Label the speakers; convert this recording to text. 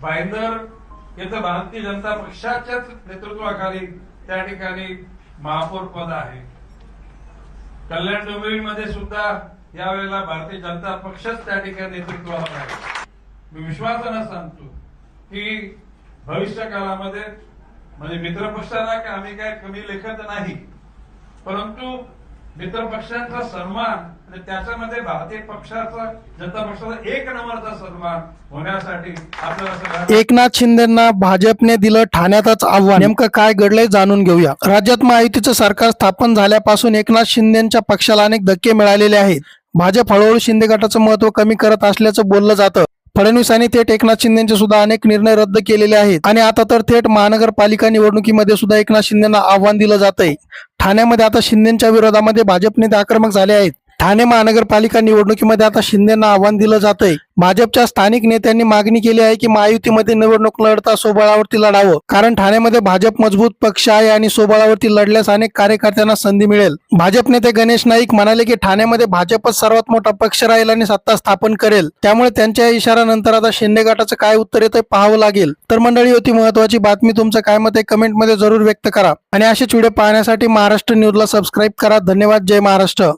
Speaker 1: भाईंदर येथे भारतीय जनता पक्षाच्याच नेतृत्वाखाली त्या ठिकाणी महापौर पद आहे. कल्याण डोंबिवलीमध्ये सुद्धा यावेळेला भारतीय जनता पक्षच त्या ठिकाणी नेतृत्वावर आहे. मी विश्वासानं सांगतो की भविष्य काळामध्ये म्हणजे मित्रपक्षाला काय आम्ही काय कमी लेखत नाही परंतु मित्र पक्षांचा सन्मान आणि त्याच्यामध्ये भारतीय पक्षाचा जनता पक्षाचा एक नंबरचा सन्मान होण्यासाठी आपल्याला
Speaker 2: एकनाथ शिंदेना भाजपने दिलं ठाण्यातच आव्हान. नेमकं काय घडलंय जाणून घेऊया. राज्यात महायुतीचं सरकार स्थापन झाल्यापासून एकनाथ शिंदेच्या पक्षाला अनेक धक्के मिळालेले आहेत. भाजप हळूहळू शिंदे गटाचं महत्त्व कमी करत असल्याचं बोललं जातं. फडणवीसांनी थेट एकनाथ शिंदेचे सुद्धा अनेक निर्णय रद्द केलेले आहेत. आणि आता तर थेट महानगरपालिका निवडणुकीमध्ये सुद्धा एकनाथ शिंदेना आव्हान दिलं जात आहे ठाण्यामध्ये आता शिंदेच्या विरोधामध्ये भाजप नेते आक्रमक झाले आहेत. ठाणे महानगरपालिका निवडणुकीमध्ये आता शिंदेना आव्हान दिलं जात आहे भाजपच्या स्थानिक नेत्यांनी मागणी केली आहे की महायुतीमध्ये निवडणूक लढता सोबळावरती लढावं. कारण ठाण्यामध्ये भाजप मजबूत पक्ष आहे आणि सोबळावरती लढल्यास अनेक कार्यकर्त्यांना संधी मिळेल. भाजप नेते गणेश नाईक म्हणाले की ठाण्यामध्ये भाजपच सर्वात मोठा पक्ष राहील आणि सत्ता स्थापन करेल. त्यामुळे त्यांच्या या इशाऱ्यानंतर आता शिंदे गटाचं काय उत्तर येतं पाहावं लागेल. तर मंडळी होती महत्वाची बातमी तुमचं काय मत आहे कमेंटमध्ये जरूर व्यक्त करा. आणि असेच व्हिडिओ पाहण्यासाठी महाराष्ट्र न्यूजला सबस्क्राईब करा. धन्यवाद. जय महाराष्ट्र.